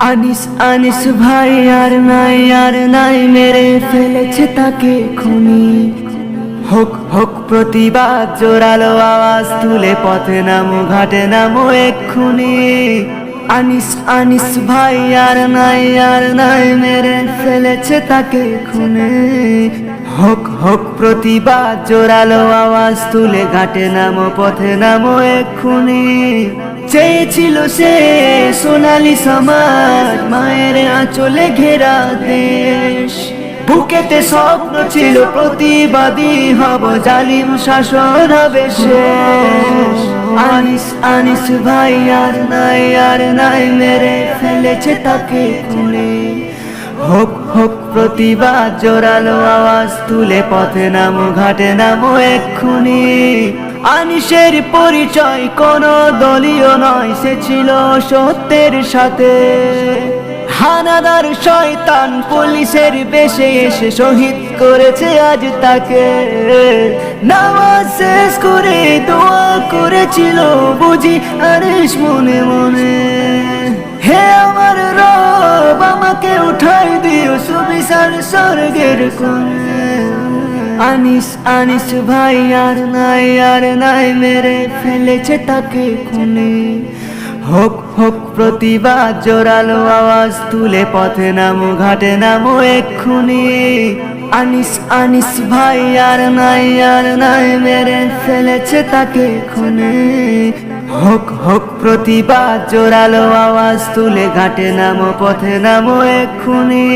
আনিস আনিস ভাই, আর নাই আর নাই, মেরে ফেলেছে তাকে খুনি। হোক হোক প্রতিবাদ, জোরালো আওয়াজ, তুলে পথে নামো, ঘাটে নামো এক্ষুনি। আনিস আনিস ভাই, আর নাই আর নাই, মেরে ফেলেছে তাকে খুনে। হোক হোক প্রতিবাদ, জোরালো আওয়াজ, তুলে ঘাটে নামো, পথে নামো এক্ষুনি। চেয়েছিল সে সোনালি সমাজ, মায়ের আঁচলে ঘেরা দেশ। বুকেতে স্বপ্ন ছিল প্রতিবাদী হব, জালিম শাসন হবে শেষ। আনিস আনিস ভাই, আর নাই আর নাই, মেরে ফেলেছে তাকে খুলে হোক হোক প্রতিবাদ, জোরালো আওয়াজ, তুলে পথে নামো, ঘাটে নামো এক্ষুনি। আনিসের পরিচয় কোন দলীয় নয়, সে ছিল সত্যের সাথে। হানাদার শয়তান পুলিশের বেশে এসে শহীদ করেছে আজ তাকে। নামাজ শেষ করে দোয়া করেছিল বুঝি আনিস মনে মনে। হে আমার রব, আমাকে উঠাই দিও সুবিশাল স্বর্গের কোণে। আনিস আনিস ভাই, আর নাই আর নাই, মেরে ফেলেছে তাকে খুনে। হোক হোক, প্রতিবাদ, জোরালো আওয়াজ, তুলে পথে নামো, ঘাটে নামো এক্ষুনি। আনিস আনিস ভাই, আর নাই আর নাই, মেরে ফেলেছে তাকে খুনে। হোক হোক প্রতিবাদ, জোরালো আওয়াজ তুলে ঘাটে নামো, পথে নামো এক্ষুনি।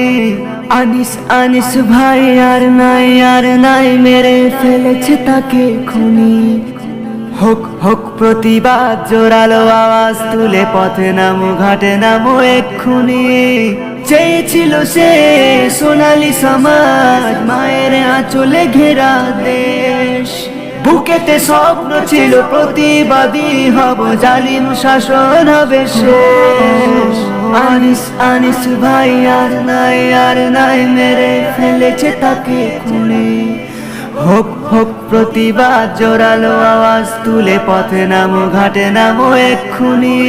আনিস আনিস ভাই, আর নাই আর নাই, মেরে ফেলেছে তাকে খুনি। হোক হোক প্রতিবাদ, জোরালো আওয়াজ তুলে পথে নামো, ঘাটে নামো এক্ষুনি। চেয়েছিল সে, সোনালি সমাজ, মায়ের আঁচলে ঘেরা দেশ। বুকেতে স্বপ্ন ছিল প্রতিবাদী হব, জালিম শাসন হবে শেষ। আনিস আনিস ভাই, আর নাই আর নাই, মেরে ফেলেছে তাকে খুনে। হোক হোক প্রতিবাদ, জোরালো আওয়াজ, তুলে পথে নামো, ঘাটে নামো এক্ষুনি।